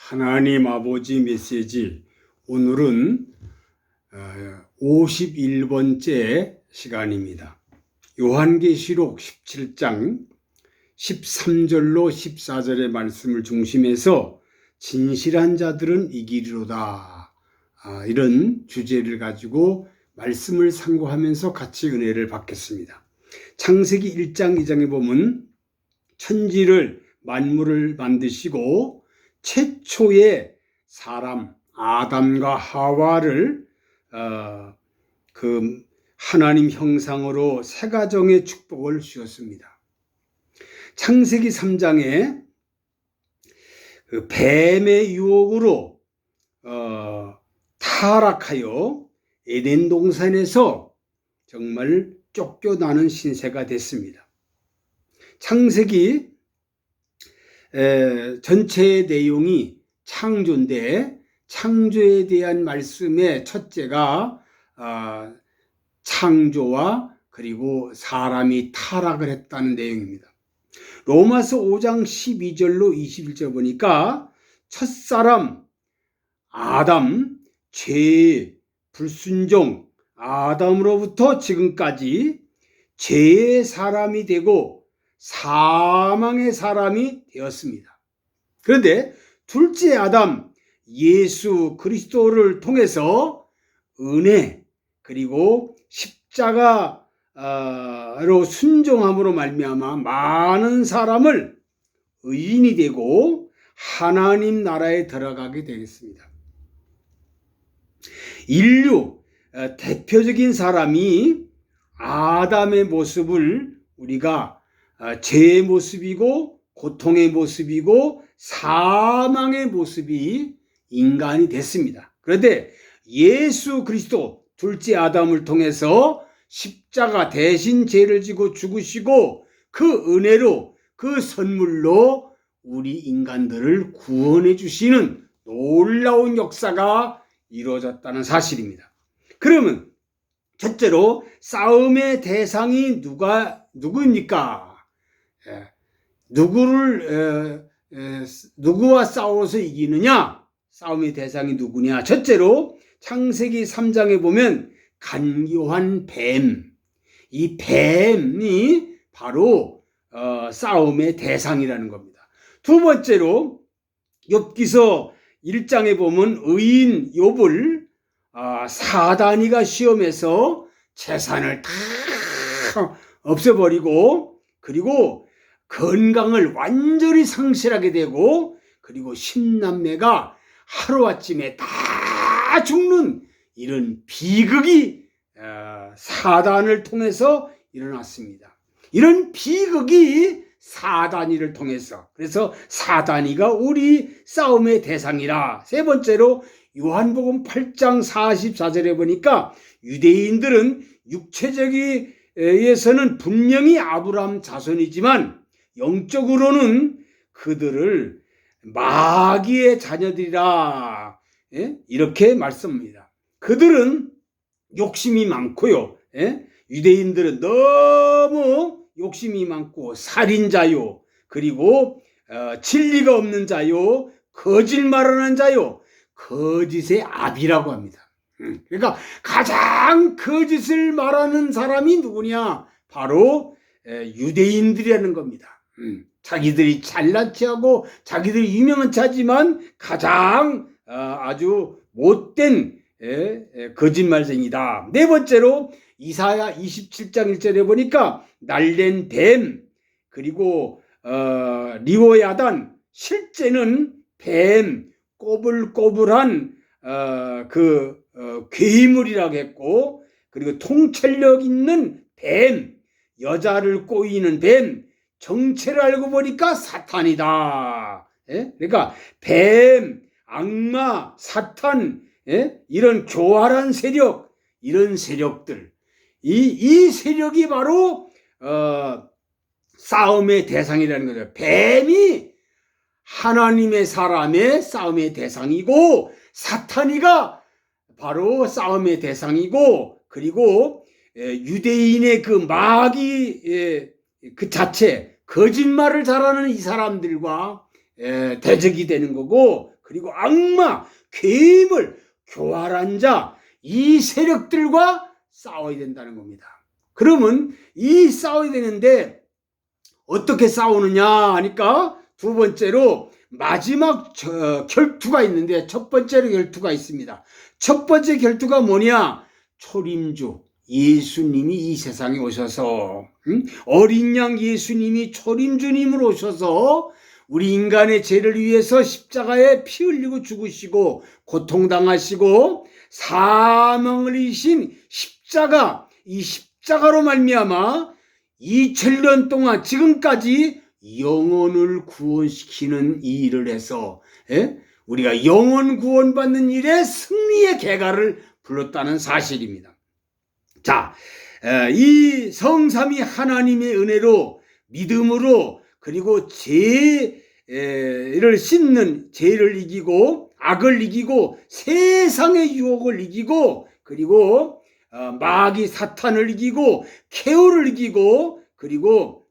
하나님 아버지 메시지 오늘은 51번째 시간입니다. 요한계시록 17장 13절로 14절의 말씀을 중심해서 진실한 자들은 이기리로다. 아, 이런 주제를 가지고 말씀을 상고하면서 같이 은혜를 받겠습니다. 창세기 1장 2장에 보면 천지를 만물을 만드시고 최초의 사람 아담과 하와를 어, 그 하나님 형상으로 새 가정의 축복을 주었습니다. 창세기 3장에 그 뱀의 유혹으로 어, 타락하여 에덴 동산에서 정말 쫓겨나는 신세가 됐습니다. 창세기 에, 전체의 내용이 창조인데 창조에 대한 말씀의 첫째가 아, 창조와 그리고 사람이 타락을 했다는 내용입니다. 로마서 5장 12절로 21절 보니까 첫사람 아담 죄 불순종 아담으로부터 지금까지 죄의 사람이 되고 사망의 사람이 되었습니다. 그런데 둘째 아담 예수 그리스도를 통해서 은혜 그리고 십자가로 순종함으로 말미암아 많은 사람을 의인이 되고 하나님 나라에 들어가게 되겠습니다. 인류 어, 대표적인 사람이 아담의 모습을 우리가 어, 죄의 모습이고 고통의 모습이고 사망의 모습이 인간이 됐습니다. 그런데 예수 그리스도 둘째 아담을 통해서 십자가 대신 죄를 지고 죽으시고 그 은혜로 그 선물로 우리 인간들을 구원해 주시는 놀라운 역사가 이루어졌다는 사실입니다. 그러면 첫째로 싸움의 대상이 누가 누구입니까? 예, 누구를 누구와 싸워서 이기느냐? 싸움의 대상이 누구냐? 첫째로 창세기 3장에 보면 간교한 뱀. 이 뱀이 바로 어, 싸움의 대상이라는 겁니다. 두 번째로 엽기서 1장에 보면 의인 욥을 아, 사단이가 시험해서 재산을 다 없애버리고 그리고 건강을 완전히 상실하게 되고 그리고 신남매가 하루아침에 다 죽는 이런 비극이 어, 사단을 통해서 일어났습니다. 이런 비극이 사단이를 통해서 그래서 사단이가 우리 싸움의 대상이라 세 번째로 요한복음 8장 44절에 보니까 유대인들은 육체적에서는 분명히 아브라함 자손이지만 영적으로는 그들을 마귀의 자녀들이라 예? 이렇게 말씀합니다. 그들은 욕심이 많고요. 예? 유대인들은 너무 욕심이 많고 살인자요. 그리고 어, 진리가 없는 자요. 거짓말하는 자요. 거짓의 압이라고 합니다. 음, 그러니까 가장 거짓을 말하는 사람이 누구냐? 바로 유대인들이라는 겁니다. 음, 자기들이 잘난 체하고 자기들이 유명한 차지만 가장 어, 아주 못된 거짓말쟁이다. 네 번째로 이사야 27장 1절에 보니까 날랜 뱀 그리고 어, 리오야단 실제는 뱀 꼬불꼬불한 어, 그 어, 괴물이라고 했고 그리고 통찰력 있는 뱀 여자를 꼬이는 뱀 정체를 알고 보니까 사탄이다. 예? 그러니까 뱀, 악마, 사탄 예? 이런 교활한 세력 이런 세력들 이, 이 세력이 바로 어, 싸움의 대상이라는 거죠. 뱀이 하나님의 사람의 싸움의 대상이고 사탄이가 바로 싸움의 대상이고 그리고 유대인의 그 마귀 그 자체 거짓말을 잘하는 이 사람들과 대적이 되는 거고 그리고 악마, 괴물, 교활한 자, 이 세력들과 싸워야 된다는 겁니다. 그러면 이 싸워야 되는데 어떻게 싸우느냐 하니까 두 번째로 마지막 저, 결투가 있는데 첫 번째로 결투가 있습니다. 첫 번째 결투가 뭐냐? 초림주 예수님이 이 세상에 오셔서 음? 어린 양 예수님이 초림 주님으로 오셔서 우리 인간의 죄를 위해서 십자가에 피 흘리고 죽으시고 고통당하시고 사망을 이신 십자가 이 십자가로 말미암아 2000년 동안 지금까지 영혼을 구원시키는 이 일을 해서 예? 우리가 영혼 구원받는 일에 승리의 개가를 불렀다는 사실입니다. 자, 에, 이 성삼이 하나님의 은혜로 믿음으로 그리고 죄를 씻는 죄를 이기고 악을 이기고 세상의 유혹을 이기고 그리고 어, 마귀 사탄을 이기고 케오를 이기고 그리고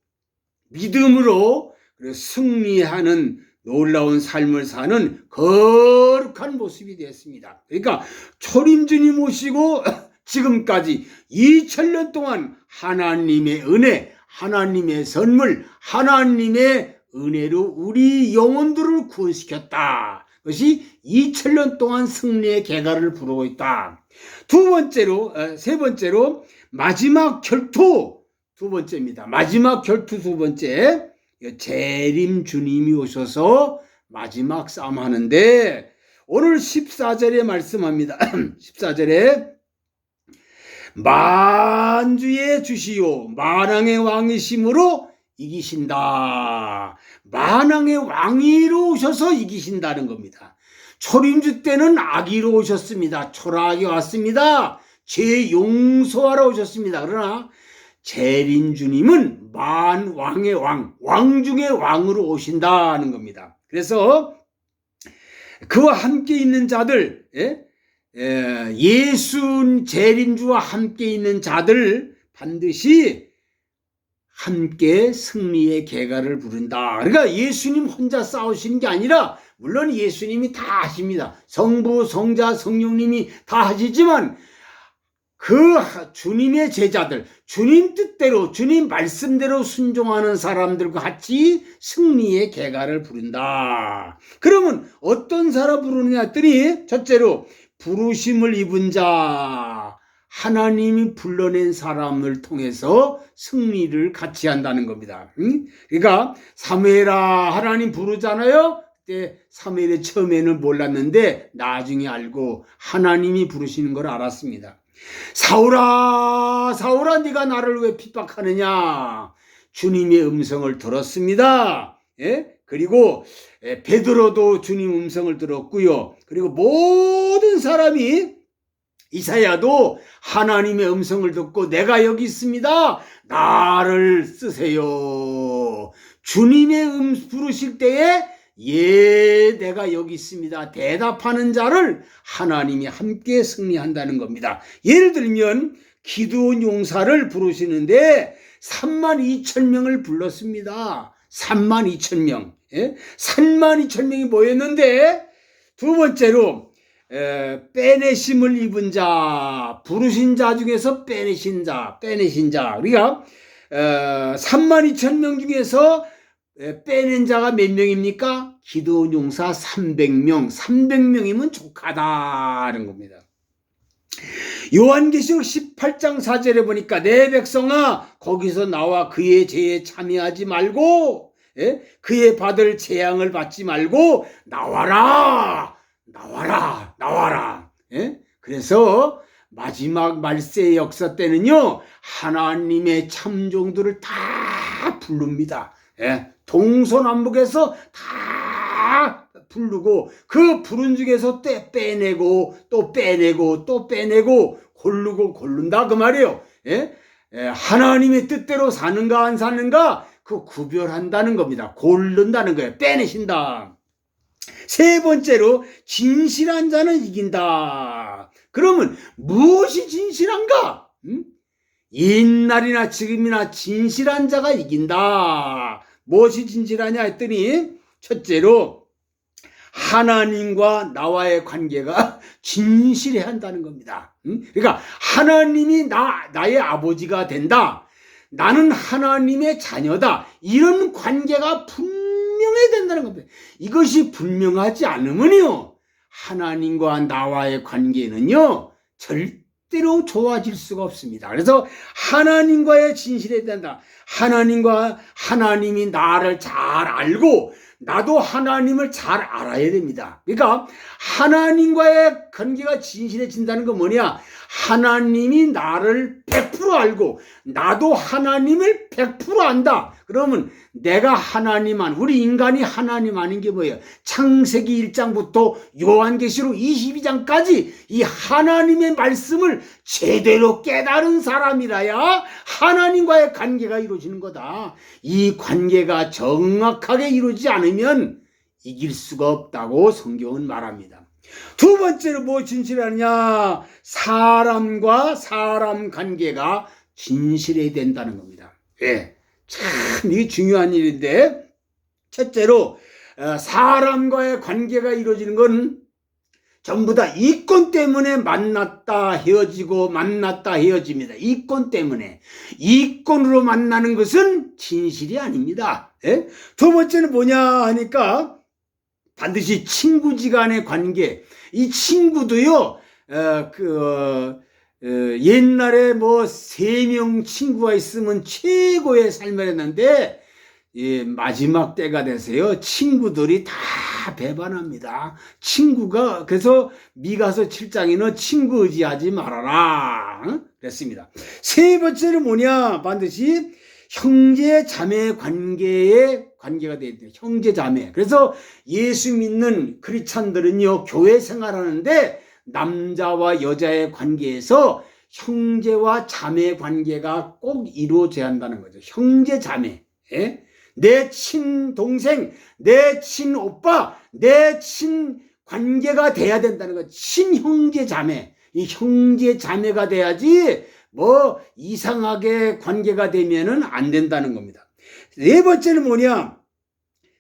믿음으로 승리하는 놀라운 삶을 사는 거룩한 모습이 되었습니다. 그러니까 초림주님 오시고 지금까지 2000년 동안 하나님의 은혜, 하나님의 선물, 하나님의 은혜로 우리 영혼들을 구원시켰다. 그것이 2000년 동안 승리의 개가를 부르고 있다. 두 번째로, 어, 세 번째로 마지막 결투 두 번째입니다. 마지막 결투 두 번째. 재림 주님이 오셔서 마지막 싸움 하는데 오늘 14절에 말씀합니다. 14절에 만주의 주시오 만왕의 왕이심으로 이기신다. 만왕의 왕이로 오셔서 이기신다는 겁니다. 초림주 때는 악이로 오셨습니다. 초라하게 왔습니다. 죄 용서하러 오셨습니다. 그러나 재림주님은 만 왕의 왕, 왕 중의 왕으로 오신다는 겁니다. 그래서 그와 함께 있는 자들, 예? 예수 재림주와 함께 있는 자들 반드시 함께 승리의 개가를 부른다. 그러니까 예수님 혼자 싸우시는 게 아니라 물론 예수님이 다 하십니다. 성부, 성자, 성령님이 다 하시지만 그 주님의 제자들, 주님 뜻대로, 주님 말씀대로 순종하는 사람들과 같이 승리의 개가를 부른다. 그러면 어떤 사람 부르느냐 했더니, 첫째로, 부르심을 입은 자, 하나님이 불러낸 사람을 통해서 승리를 같이 한다는 겁니다. 그러니까, 사무엘아, 하나님 부르잖아요? 그때 사무엘의 처음에는 몰랐는데, 나중에 알고 하나님이 부르시는 걸 알았습니다. 사울아 사울아 네가 나를 왜 핍박하느냐 주님의 음성을 들었습니다 예? 그리고 베드로도 주님 음성을 들었고요 그리고 모든 사람이 이사야도 하나님의 음성을 듣고 내가 여기 있습니다 나를 쓰세요 주님의 음 부르실 때에 예, 내가 여기 있습니다. 대답하는 자를 하나님이 함께 승리한다는 겁니다. 예를 들면 기도원 용사를 부르시는데 3만 2천 명을 불렀습니다. 3만 2천 명. 예? 3만 2천 명이 모였는데 두 번째로 에, 빼내심을 입은 자, 부르신 자 중에서 빼내신 자, 빼내신 자. 우리가 에, 3만 2천 명 중에서 빼낸 자가 몇 명입니까? 기도원 용사 300명, 300명이면 족하다는 겁니다. 요한계시록 18장 4절에 보니까 내 백성아 거기서 나와 그의 죄에 참여하지 말고 예? 그의 받을 재앙을 받지 말고 나와라 나와라 나와라 예? 그래서 마지막 말세의 역사 때는요 하나님의 참종들을 다 부릅니다 예? 동서남북에서 다 부르고 그 부른 중에서 때 빼내고 또 빼내고 또 빼내고 고르고 고른다 그 말이에요. 예? 예, 하나님의 뜻대로 사는가 안 사는가 그 구별한다는 겁니다. 고른다는 거예요. 빼내신다. 세 번째로 진실한 자는 이긴다. 그러면 무엇이 진실한가? 음? 옛날이나 지금이나 진실한 자가 이긴다. 무엇이 진실하냐 했더니 첫째로 하나님과 나와의 관계가 진실해야 한다는 겁니다. 응? 그러니까 하나님이 나 나의 아버지가 된다. 나는 하나님의 자녀다. 이런 관계가 분명해야 된다는 겁니다. 이것이 분명하지 않으면요. 하나님과 나와의 관계는요. 절대로 좋아질 수가 없습니다. 그래서 하나님과의 진실해야 된다. 하나님과 하나님이 나를 잘 알고 나도 하나님을 잘 알아야 됩니다. 그러니까 하나님과의 관계가 진실해진다는 건 뭐냐? 하나님이 나를 100% 알고 나도 하나님을 100% 안다. 그러면 내가 하나님 안, 우리 인간이 하나님 아닌 게 뭐예요? 창세기 1장부터 요한계시록 22장까지 이 하나님의 말씀을 제대로 깨달은 사람이라야 하나님과의 관계가 이루어지는 거다. 이 관계가 정확하게 이루어지지 않으면 이길 수가 없다고 성경은 말합니다. 두 번째로 뭐 진실하느냐? 사람과 사람 관계가 진실해야 된다는 겁니다. 예. 참, 이게 중요한 일인데, 첫째로, 어, 사람과의 관계가 이루어지는 건 전부 다 이권 때문에 만났다 헤어지고 만났다 헤어집니다. 이권 때문에. 이권으로 만나는 것은 진실이 아닙니다. 예? 두 번째는 뭐냐 하니까 반드시 친구지간의 관계. 이 친구도요, 어, 그, 어, 어, 옛날에 뭐 세 명 친구가 있으면 최고의 삶을 했는데 예, 마지막 때가 돼서요 친구들이 다 배반합니다. 친구가 그래서 미가서 7장에는 친구 의지하지 말아라 응? 그랬습니다. 세 번째는 뭐냐 반드시 형제 자매 관계의 관계가 되야 돼요. 형제 자매. 그래서 예수 믿는 크리스찬들은요 교회 생활하는데 남자와 여자의 관계에서 형제와 자매 관계가 꼭 이루어져야 한다는 거죠. 형제 자매. 예? 내 친동생, 내 친오빠, 내 친 관계가 돼야 된다는 거. 친형제 자매. 이 형제 자매가 돼야지 뭐 이상하게 관계가 되면은 안 된다는 겁니다. 네 번째는 뭐냐?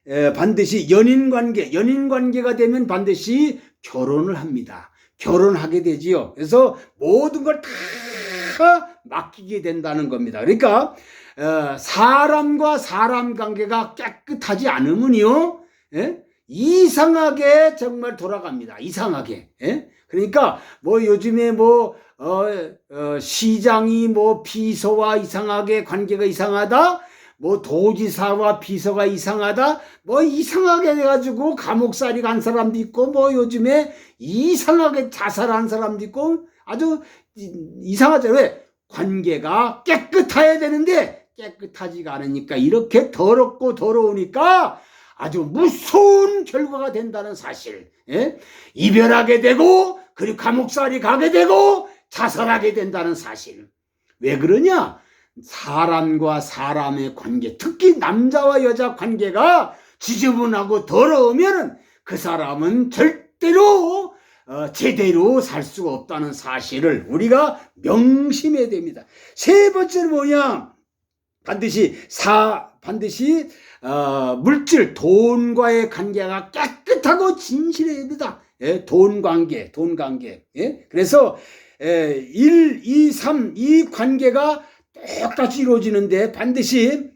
에, 반드시 연인 관계, 연인 관계가 되면 반드시 결혼을 합니다. 결혼하게 되지요. 그래서 모든 걸 다 맡기게 된다는 겁니다. 그러니까 어, 사람과 사람 관계가 깨끗하지 않으면요, 예? 이상하게 정말 돌아갑니다. 이상하게. 예? 그러니까 뭐 요즘에 뭐 어, 어, 시장이 뭐 비서와 이상하게 관계가 이상하다. 뭐 도지사와 비서가 이상하다 뭐 이상하게 돼가지고 감옥살이 간 사람도 있고 뭐 요즘에 이상하게 자살한 사람도 있고 아주 이상하죠 왜 관계가 깨끗해야 되는데 깨끗하지가 않으니까 이렇게 더럽고 더러우니까 아주 무서운 결과가 된다는 사실 예? 이별하게 되고 그리고 감옥살이 가게 되고 자살하게 된다는 사실 왜 그러냐 사람과 사람의 관계, 특히 남자와 여자 관계가 지저분하고 더러우면 그 사람은 절대로 어, 제대로 살 수가 없다는 사실을 우리가 명심해야 됩니다. 세 번째는 뭐냐? 반드시 사 반드시 어, 물질 돈과의 관계가 깨끗하고 진실해야 됩니다. 예, 돈 관계, 돈 관계. 예? 그래서 예, 1, 2, 3, 이 관계가 똑같이 이루어지는데 반드시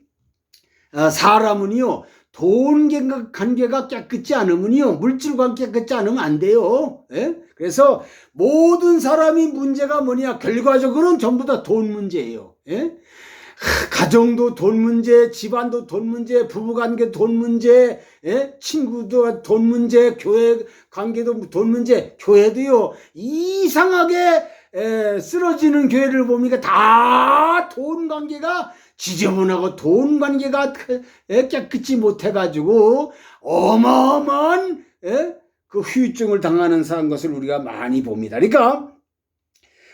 어, 사람은요 돈 관계가 깨끗지 않으면요 물질 관계 깨끗지 않으면 안 돼요. 예? 그래서 모든 사람이 문제가 뭐냐 결과적으로는 전부 다 돈 문제예요. 예? 가정도 돈 문제, 집안도 돈 문제, 부부관계 돈 문제, 예? 친구도 돈 문제, 교회 관계도 돈 문제, 교회도요 이상하게 에, 쓰러지는 교회를 보니까 다 돈 관계가 지저분하고 돈 관계가 깨끗이 못해가지고 어마어마한 에? 그 후유증을 당하는 사람 것을 우리가 많이 봅니다. 그러니까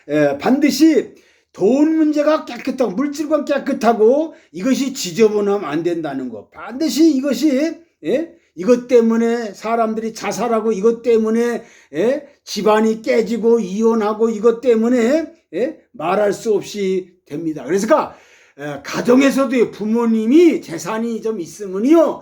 에, 반드시 돈 문제가 깨끗하고 물질관 깨끗하고 이것이 지저분하면 안 된다는 거. 반드시 이것이 예? 이것 때문에 사람들이 자살하고 이것 때문에 예? 집안이 깨지고 이혼하고 이것 때문에 예? 말할 수 없이 됩니다. 그래서 그 가정에서도 부모님이 재산이 좀 있으면요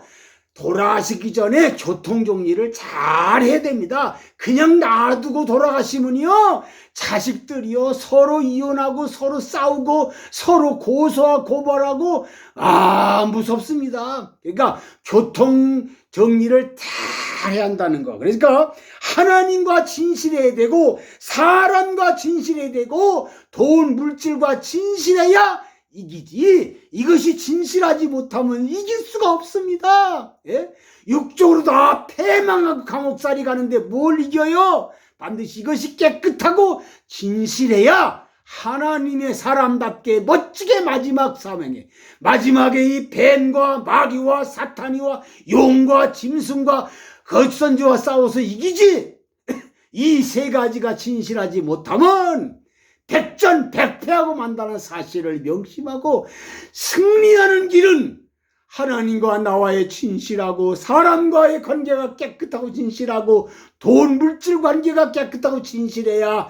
돌아가시기 전에 교통 정리를 잘 해야 됩니다. 그냥 놔두고 돌아가시면요. 자식들이요. 서로 이혼하고 서로 싸우고 서로 고소와 고발하고 아, 무섭습니다. 그러니까 교통 정리를 잘 해야 한다는 거. 그러니까 하나님과 진실해야 되고 사람과 진실해야 되고 돈 물질과 진실해야 이기지 이것이 진실하지 못하면 이길 수가 없습니다. 예? 육적으로 다 패망하고 감옥살이 가는데 뭘 이겨요? 반드시 이것이 깨끗하고 진실해야 하나님의 사람답게 멋지게 마지막 사명에 마지막에 이 뱀과 마귀와 사탄이와 용과 짐승과 거짓선지와 싸워서 이기지 이 세 가지가 진실하지 못하면 백전백패하고 만다는 사실을 명심하고 승리하는 길은 하나님과 나와의 진실하고 사람과의 관계가 깨끗하고 진실하고 돈 물질 관계가 깨끗하고 진실해야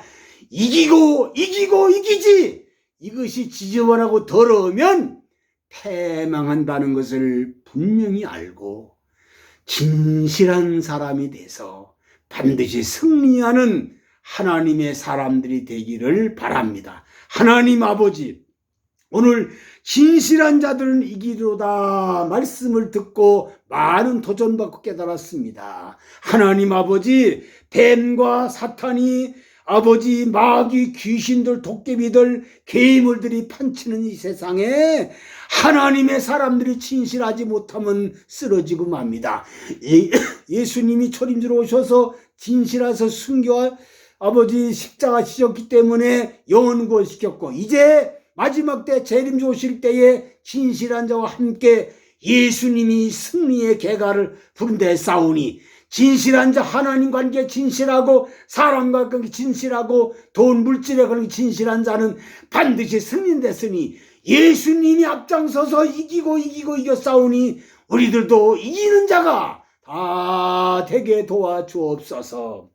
이기고 이기고 이기지. 이것이 지저분하고 더러우면 패망한다는 것을 분명히 알고 진실한 사람이 돼서 반드시 승리하는 하나님의 사람들이 되기를 바랍니다. 하나님 아버지, 오늘 진실한 자들은 이기로다 말씀을 듣고 많은 도전받고 깨달았습니다. 하나님 아버지, 뱀과 사탄이 아버지 마귀 귀신들 도깨비들 괴물들이 판치는 이 세상에 하나님의 사람들이 진실하지 못하면 쓰러지고 맙니다. 예, 예수님이 초림주로 오셔서 진실해서 순교와 아버지 지셨기 때문에 영원 구원시켰고 이제 마지막 때 재림주 오실 때에 진실한 자와 함께 예수님이 승리의 개가를 부른데 싸우니 진실한 자 하나님 관계 진실하고 사람과 관계 진실하고 돈 물질에 관계 진실한 자는 반드시 승리됐으니 예수님이 앞장서서 이기고 이기고 이겨 싸우니 우리들도 이기는 자가 다 되게 도와주옵소서.